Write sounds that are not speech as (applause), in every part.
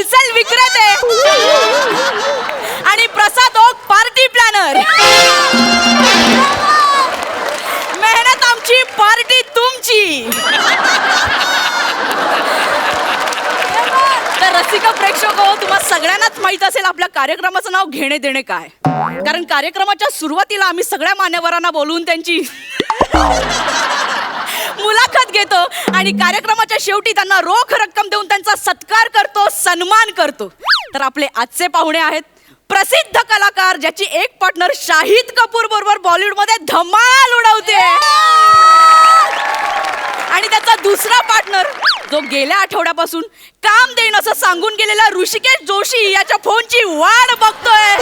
Wholesale विक्रेते. आणि प्रसाद okay party planar. मेहनत आमची पार्टी तुमची. तर रसिका प्रेक्षक हो तुम्हाला सगळ्यांनाच माहीत असेल आपल्या कार्यक्रमाचं नाव घेणे देणे काय. कारण कार्यक्रमाच्या सुरुवातीला आम्ही सगळ्या मान्यवरांना बोलवून त्यांची आणि कार्यक्रमाच्या शेवटी त्यांना रोख रक्कम देऊन त्यांचा सत्कार करतो सन्मान करतो. तर आपले आजचे पाहुणे आहेत प्रसिद्ध कलाकार ज्याची एक पार्टनर शाहिद कपूर बरोबर बॉलिवूडमध्ये धमाल उडवते. आणि त्याचा दुसरा पार्टनर जो गेल्या आठवड्यापासून काम देईन असं सांगून गेलेला ऋषिकेश जोशी याच्या फोनची वाट बघतोय.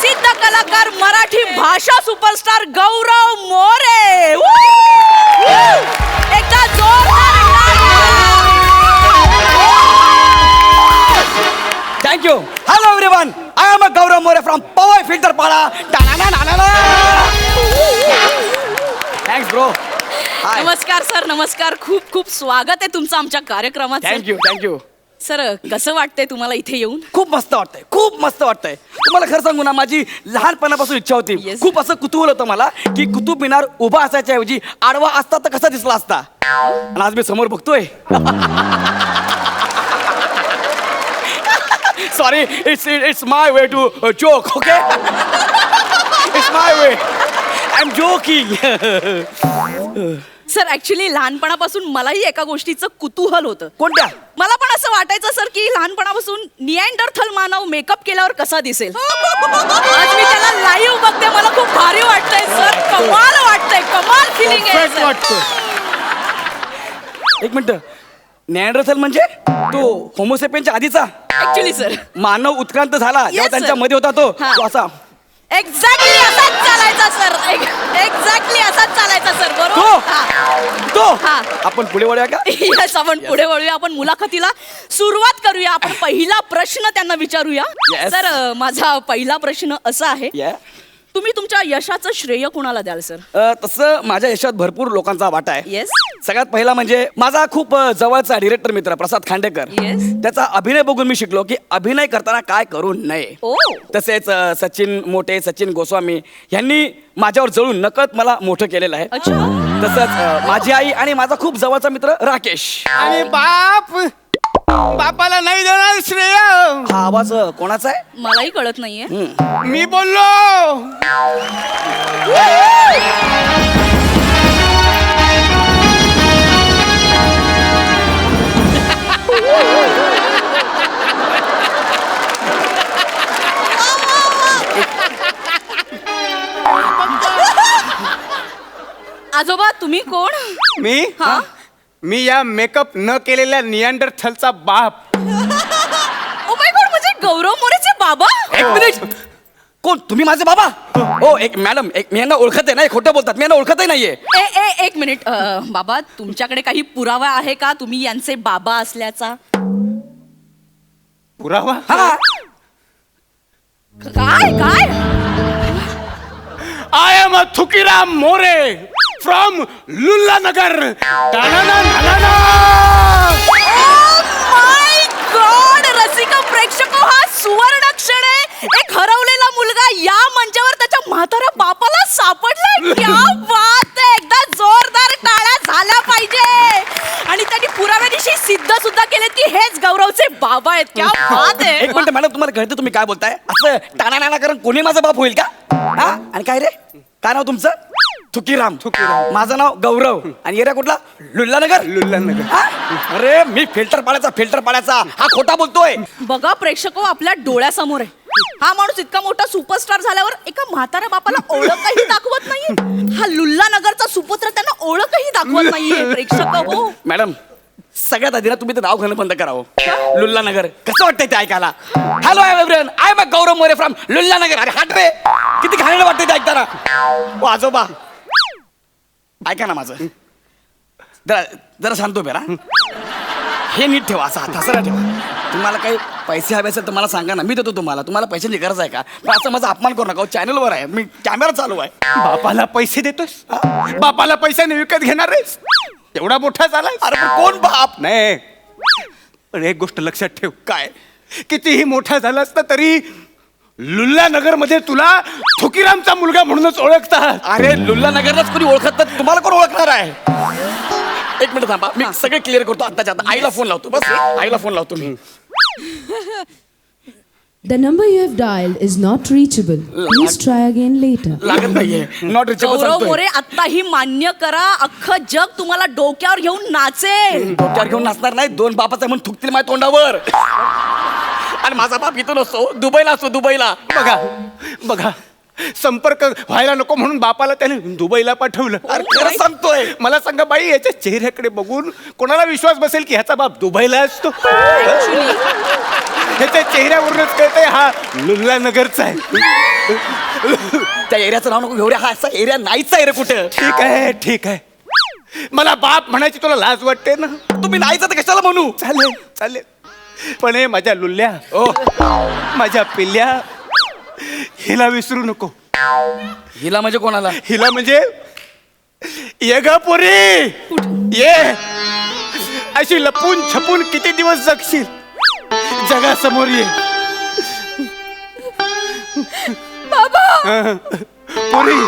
प्रसिद्ध कलाकार मराठी भाषा सुपरस्टार गौरव मोरे! एकदा. Thank you hello everyone I am a Gaurav More from Powai filter Pada thanks bro नमस्कार सर नमस्कार. खूप खूप स्वागत आहे तुमचं आमच्या कार्यक्रमात. थँक्यू थँक्यू सर कसं वाटतंय तुम्हाला इथे येऊन? खूप मस्त वाटतंय खूप मस्त वाटतंय. तुम्हाला खरं सांगू ना माझी लहानपणापासून इच्छा होती. Yes. खूप असं कुतूहल होतं मला की कुतुब मिनार उभा असायच्या ऐवजी आडवा असता तर कसा दिसला असता? आणि आज मी समोर बघतोय. Sorry it's it's my way to joke okay it's my way I am joking sir actually लहानपणापासून मलाही एका गोष्टीचं कुतूहल होतं. कोणत्या? मला पण असं वाटायचं सर की लहानपणापासून निअँडरथल मानव मेकअप केल्यावर कसा दिसेल. आज मी त्याला लाईव्ह बघते मला खूप भारी वाटतंय सर कमाल वाटतंय कमाल फिलिंग आहे Perfect sir. वाटतं एक मिनिट. नॅन्डरथल म्हणजे? तो होमोसेपियनच्या आधीचा? ऍक्च्युली सर मानव उत्क्रांत झाला जेव्हा sir. त्यांच्या मध्ये होता तो. हा. तो असा एक्झॅक्टली असाच चालायचा सर. एक्झॅक्टली असाच चालायचा सर. तो! बरोबर हा. तो! हा. आपण पुढे वळूया का? Yes, आपण पुढे वळूया. आपण मुलाखतीला सुरुवात करूया. आपण (laughs) पहिला प्रश्न त्यांना विचारूया. Yes. सर अ, माझा पहिला प्रश्न असा आहे. तुम्ही तुमच्या यशाचं श्रेय कुणाला द्याल सर? अ, तसं माझ्या यशात भरपूर लोकांचा वाटा आहे. येस सगळ्यात पहिला म्हणजे माझा खूप जवळचा डिरेक्टर मित्र प्रसाद खांडेकर. Yes. त्याचा अभिनय बघून मी शिकलो की अभिनय करताना काय करू नये. ओ तसेच अ, सचिन मोठे सचिन गोस्वामी यांनी माझ्यावर जळून नकळत मला मोठं केलेलं आहे. अच्छा. तसंच अ, माझी आई आणि माझा खूप जवळचा मित्र राकेश. आणि बाप बापाला नाही देणार श्रेय. हा आवाज अ, कोणाचा आहे? मलाही कळत नाहीये. मी बोललो. मी? हा? मी या मेकअप न केलेल्या नियांडर थलचा बाप. ओ माय गॉड म्हणजे गौरव मोरेचे बाबा? एक मिनिट कोण? तुम्ही माझे बाबा? हो एक मॅडम एक मी यांना ओळखत आहे नाही खोटं बोलतात. मी यांना ओळखतही नाहीये. ए ए एक मिनिट अ, बाबा तुमच्याकडे काही पुरावा आहे का? तुम्ही यांचे बाबा असल्याचा? पुरावा? हा. काय काय? I am a Thukiram More from Lulla Nagar. My god रसिक प्रेक्षक हा सुवर्ण क्षण आहे. एक हरवलेला मुलगा या मंचावर त्याच्या म्हाताऱ्या बापाला सापडलाय क्या बात आहे. एकदा जोरदार टाळ्या झाल्या पाहिजे. आणि त्यांनी पुराव्यानिशी सिद्ध सुद्धा केलेत की हेच गौरवचे बाबा आहेत. क्या बात आहे. एक मिनिट मॅडम तुम्हाला कळतं तुम्ही काय बोलताय? असं टाणा नाना कारण कोणी माझा बाप होईल का? हा? आणि काय रे? काय नाव तुमचं? थुकीराम. थुकीराम. माझं नाव गौरव. आणि एरिया कुठला? लुल्लानगर. लुल्लानगर. हा? अरे मी फिल्टर पाड्याचा फिल्टर पाड्याचा. हा खोटा बोलतोय. बघा प्रेक्षक हो, आपल्या डोळ्यासमोर आहे. हा माणूस इतका मोठा सुपरस्टार झाल्यावर एका म्हाताऱ्या बापाला ओळखही दाखवत नाहीये. हा लुल्ला नगरचा सुपुत्र त्यांना ओळखही दाखवत नाहीये. प्रेक्षक हो. मॅडम सगळ्यात आधी ना तुम्ही ते नाव घेणं बंद करावं लुल्ला नगर कसं वाटतंय ते ऐकायला? Hello everyone I am Gaurav More from Lulla Nagar अरे हट रे. किती घाणेरडं वाटतंय ते ऐकताना. ओ आजोबा. ऐका ना माझं. जरा जरा उभे राहा. हे नीट ठेवा असं हात हसरा ठेवा. तुम्हाला काही पैसे हवे असेल तर मला सांगा ना. मी देतो तुम्हाला. तुम्हाला पैशांची गरज आहे का? पण असं माझा अपमान करू नका. चॅनलवर आहे. मी कॅमेरा चालू आहे. बापाला पैसे देतोस? बापाला पैशाने विकत घेणार आहेस? एवढा मोठा झालाय अरे पण कोण बाप? नाही. पण एक गोष्ट लक्षात ठेव. काय? कितीही मोठा झाला असता तरी लुल्ला नगरमध्ये तुला थुकीरामचा मुलगा म्हणूनच ओळखतात. अरे लुल्ला नगरलाच कोणी ओळखत नाही तुम्हाला कोण ओळखणार आहे? एक मिनिट थांबा मी सगळे क्लिअर करतो आत्ताच्या आता आईला फोन लावतो बस. आईला फोन लावतो मी. The number you have dialed is not reachable. Please try again later. लागत नाहीये. नॉट गौरव रिचेबल मोरे आत्ताही मान्य करा अख्खं जग तुम्हाला डोक्यावर घेऊन नाचेल. डोक्यावर घेऊन नसणार नाही. दोन बापाचा म्हणून थुकतील माझ्या तोंडावर. आणि माझा बाप इथं नसतो दुबईला असतो दुबईला. बघा बघा संपर्क व्हायला नको म्हणून बापाला त्याने दुबईला पाठवलं. अरे खरं सांगतोय. मला सांगा बाई याच्या चेहऱ्याकडे बघून कोणाला विश्वास बसेल की ह्याचा बाप दुबईला असतो? ह्याच्या चेहऱ्यावरूनच कळतंय हा लुल्ला नगरचा आहे. त्या एरियाचं नाव नको घेऊया हा असा एरिया नाहीच आहे रे कुठं? ठीक आहे ठीक आहे. मला बाप म्हणायची तुला लाज वाटते ना? तुम्ही नाहीच तर कशाला म्हणू? चालेल चालेल. पण हे माझ्या लुल्ल्या ओ. माझ्या पिल्ल्या हिला विसरू नको. हिला म्हणजे कोणाला? हिला म्हणजे ये ग पोरी ये. अशी लपून छपून किती दिवस जगशील? जगासमोर ये. बाबा! पोरी.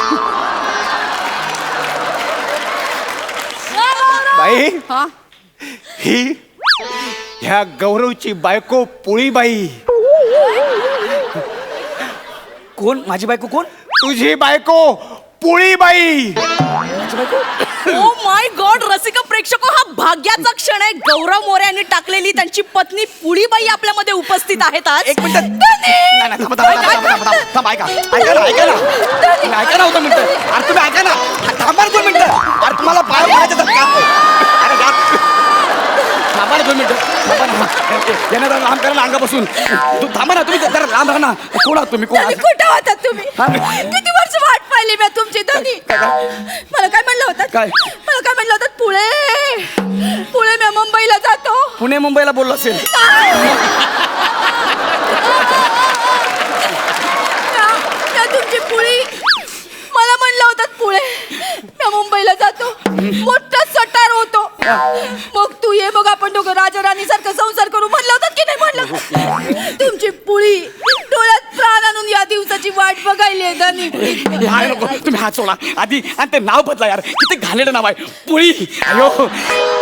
बाई. हा. ही ह्या गौरवची बायको पोळीबाई. कोण? माझी बायको कोण? तुझी बायको पोळीबाई. ओ माय गॉड रसिक प्रेक्षक हा भाग्याचा क्षण आहे. गौरव मोरे यांनी टाकलेली त्यांची पत्नी पुळीबाई आपल्यामध्ये उपस्थित आहेत आज. एक मिनिट. नाही, नाही, थांबा, थांबा, थांबा, थांबा, थांबा, थांबा, ऐका ऐका ना ऐका ना. तुम्ही ऐका ना होतं मिनिटं. अरे तुम्ही ऐका ना. थांबा ना दोन मिनिटं. अरे तुम्हाला पाय पडायचे आहेत का? अरे जा. थांबा ना दोन मिनिटं. यांना जरा लांब करा ना अंगापासून. तू थांबा ना तुम्ही जरा लांब राहा ना. कोण आहात तुम्ही? कोण धनी, आहात? कुठं होतात तुम्ही? हा? किती वर्ष वाट पाहिली मी तुमची धनी काय, काय? मला काय म्हणलं होतं? काय? मला काय म्हणलं होतं? पुळे पुळे मी मुंबईला जातो. पुणे मुंबईला बोललो असेल. त्या- त्या तुमची पुळी. मला म्हणलं होतं पुळे मी मुंबईला जातो. मोठा होतो मग तू ये मग आपण दोघं राजा राणी सारखं संसार करू. म्हणलं होतं की नाही म्हणलं? तुमची पुळी डोळ्यात प्राण आणून या दिवसाची वाट बघायली धनी. नको तुम्ही हात सोडा. आधी आणि ते नाव बदला यार. किती घाणेरडं नाव आहे. पुळी. अयो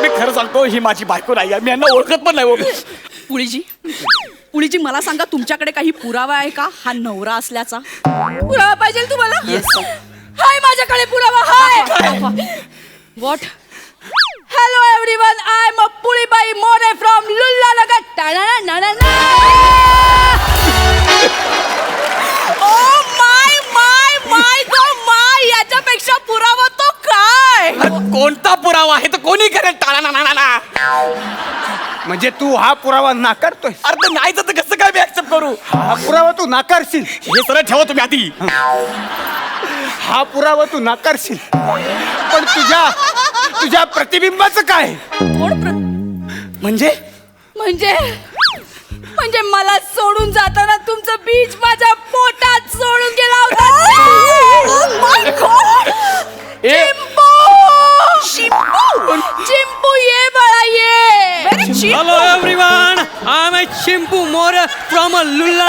मी खरं सांगतो ही माझी बायको नाही आहे. मी यांना ओळखत पण नाही हो. पुळीजी पुळीजी मला सांगा तुमच्याकडे काही पुरावा आहे का? हा नवरा असल्याचा. पुरावा पाहिजे तुम्हाला? हाय माझ्याकडे पुरावा हाय! What hello everyone I am Pulibai More from Lulla Nagar oh my my my go my याच्यापेक्षा पुरावा तो काय अरे कोणता पुरावा आहे? तर कोणी करेल? टाळा ना ना ना ना म्हणजे तू हा पुरावा नाकारतोय? अरे ते नाहीच तर कसं काय मी ऍक्सेप्ट करू? हा पुरावा तू नाकारशील. हे सरळ ठेवा तुम्ही आधी. हा पुरावा तू नाकारशील. पण तुझ्या तुझ्या प्रतिबिंबाचं काय? प्र- म्हणजे? म्हणजे? म्हणजे मला सोडून जाताना तुमचं बीज माझ्या पोटात सोडून गेला होता. ए! चिंपू चिंपू ये बाळा ये! Hello everyone, I'm a Chimpu Mora from a Lula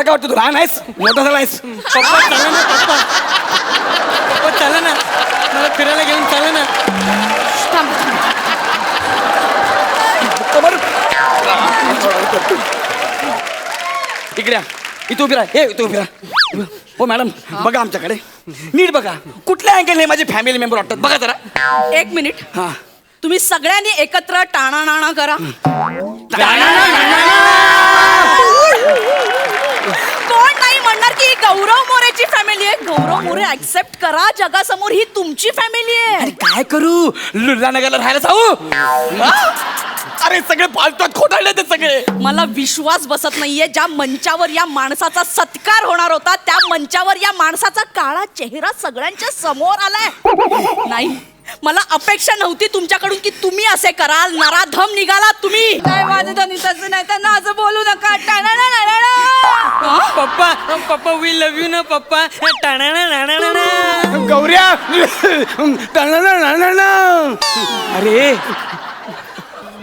तुला काय वाटतं तू लहान आहेस? मोठा झाला आहेस? पप्पा चला ना पप्पा. पप्पा चला ना. मला फिरायला घेऊन चला ना. इकडे या. इथं उभी राहा. हे इथं उभी राहा. हो मॅडम बघा आमच्याकडे. नीट बघा. कुठल्या अँगल हे माझे फॅमिली मेंबर वाटतात? बघा जरा. एक मिनिट हा. तुम्ही सगळ्यांनी एकत्र टाणा नाणा करा. ही गौरव आहे गौरव मोरे ऍक्सेप्ट करा जगासमोर ही तुमची फॅमिली अरे आहे काय करू? लुल्ला नगरला राहायला जाऊ? अरे सगळे पालतात खोटाळले ते सगळे. मला विश्वास बसत नाहीये ज्या मंचावर या माणसाचा सत्कार होणार होता त्या मंचावर या माणसाचा काळा चेहरा सगळ्यांच्या समोर आलाय. नाही मला अपेक्षा नव्हती तुमच्याकडून की तुम्ही असे कराल. नराधम निघाला तुम्ही. नाही माझं धनी तसं नाही त्यांना असं बोलू नका. हा? पप्पा पप्पा वी लव्ह यू ना पप्पा. गौऱ्या. अरे.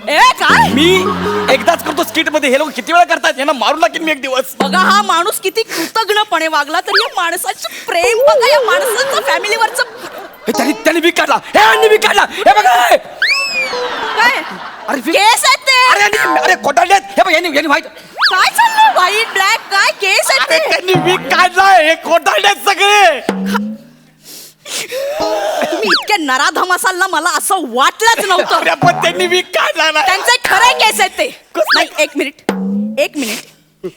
ए काय? मी एकदाच करतो स्किटमध्ये हे लोक किती वेळा करतात? यांना मारून टाकीन मी एक दिवस. बघा हा माणूस किती कृतज्ञपणे वागला तरी या माणसाचं प्रेम बघा या माणसाचं फॅमिलीवरच हे त्यांनी त्यांनी वीक काढला. हे यांनी वीक काढला. हे बघा. हे. काय? अरे वी- केस आहेत ते. अरे यांनी अरे खोटाळलेत हे बघ यांनी यांनी व्हाईट काय चाललंय? व्हाईट ब्लॅक काय? केस आहेत अरे ते? त्यांनी वीक काढलाय हे खोटाळलेत सगळे. तुम्ही इतके नराधम असाल ना मला असं वाटलंच नव्हतं. अरे पण त्यांनी वीक काढला ना त्यांचे खरे केस आहेत ते. नाही एक मिनिट. एक मिनिट.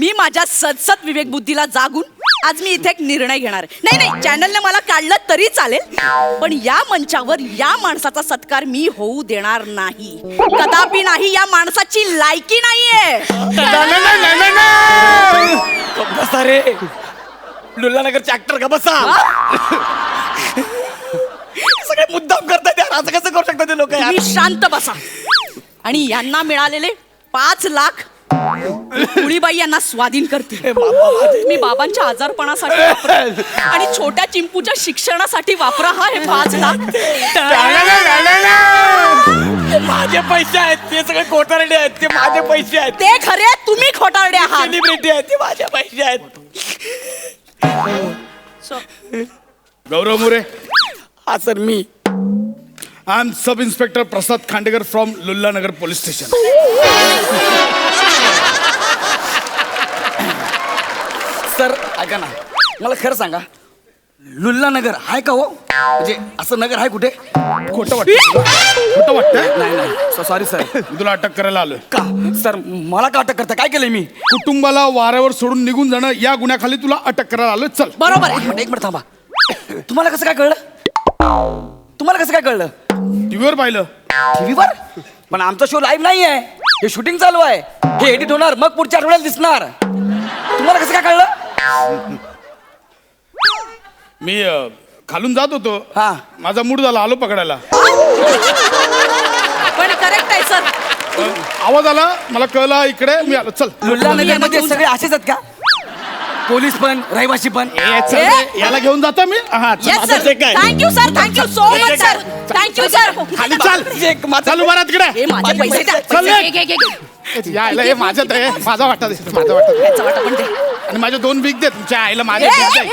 मी माझ्या सदसद विवेक बुद्धीला जागून आज मी इथे एक निर्णय घेणार आहे. नाही नाही चॅनलने मला काढलं तरी चालेल पण या मंचावर या माणसाचा सत्कार मी होऊ देणार नाही. कदापि नाही या माणसाची लायकी नाहीये. गप बसा रे. लुल्ला नगरचे ऍक्टर का बसा सगळे मुद्दाम करतात यार. असं कसं करू शकतात ते लोक तुम्ही शांत बसा. आणि यांना मिळालेले पाच लाख कुळीबाई यांना स्वाधीन करतील मी बाबांच्या आजारपणासाठी वापरेन. आणि छोट्या चिंपूच्या शिक्षणासाठी वापरा हा हे पाच लाख. माझे पैसे आहेत ते सगळे कोटारडे आहेत ते माझे पैसे आहेत. ते खरे तुम्ही खोटारडे आहात. सेलिब्रिटी आहेत ते माझे पैसे आहेत. गौरव मोरे. हा sir me. I am sub inspector Prasad Khandekar from Lulla Nagar police station sir ऐका ना. मला खरं सांगा लुल्ला नगर आहे का हो? म्हणजे असं नगर आहे कुठे? खोटं वाटतं. खोटं वाटतंय? नाही नाही. सॉरी सर मी तुला अटक करायला आलोय. का? सर मला का अटक करता काय केलंय मी? कुटुंबाला वाऱ्यावर सोडून निघून जाणं या गुन्ह्याखाली तुला अटक करायला आलोय. चल. बरोबर एक आहे मिनिट एक मिनिट थांबा. तुम्हाला कसं काय कळलं? तुम्हाला कसं काय कळलं? टीव्हीवर पाहिलं. टीव्हीवर? पण आमचा शो लाईव्ह नाही आहे हे शूटिंग चालू आहे. हे एडिट होणार. मग पुढच्या आठवड्यात दिसणार. तुम्हाला कसं काय कळलं? मी अ, खालून जात होतो. हा. माझा मूड झाला आलो पकडायला. पण करेक्ट आहे सर अ, आवाज आला मला कळला इकडे मी आलो. चल. लुल्ला नगरमध्ये सगळे असेच आहेत का? पोलीस पण रहिवासी पण. ए, चल रे, याला घेऊन जातो मी? हा चल, येस आता सर आहे. Thank you sir thank you so much sir thank you sir खाली चाल. एक माझा- चालू बरा तिकडे. हे माझे पैसे द्या चल रे. घे, घे, घे, घे. यायला हे माझ्यात आहे माझा वाटा दे माझा वाटा दे याचा वाटा पण दे. आणि माझे दोन बीक दे तुमच्या आईला माझे ए, ए, ए.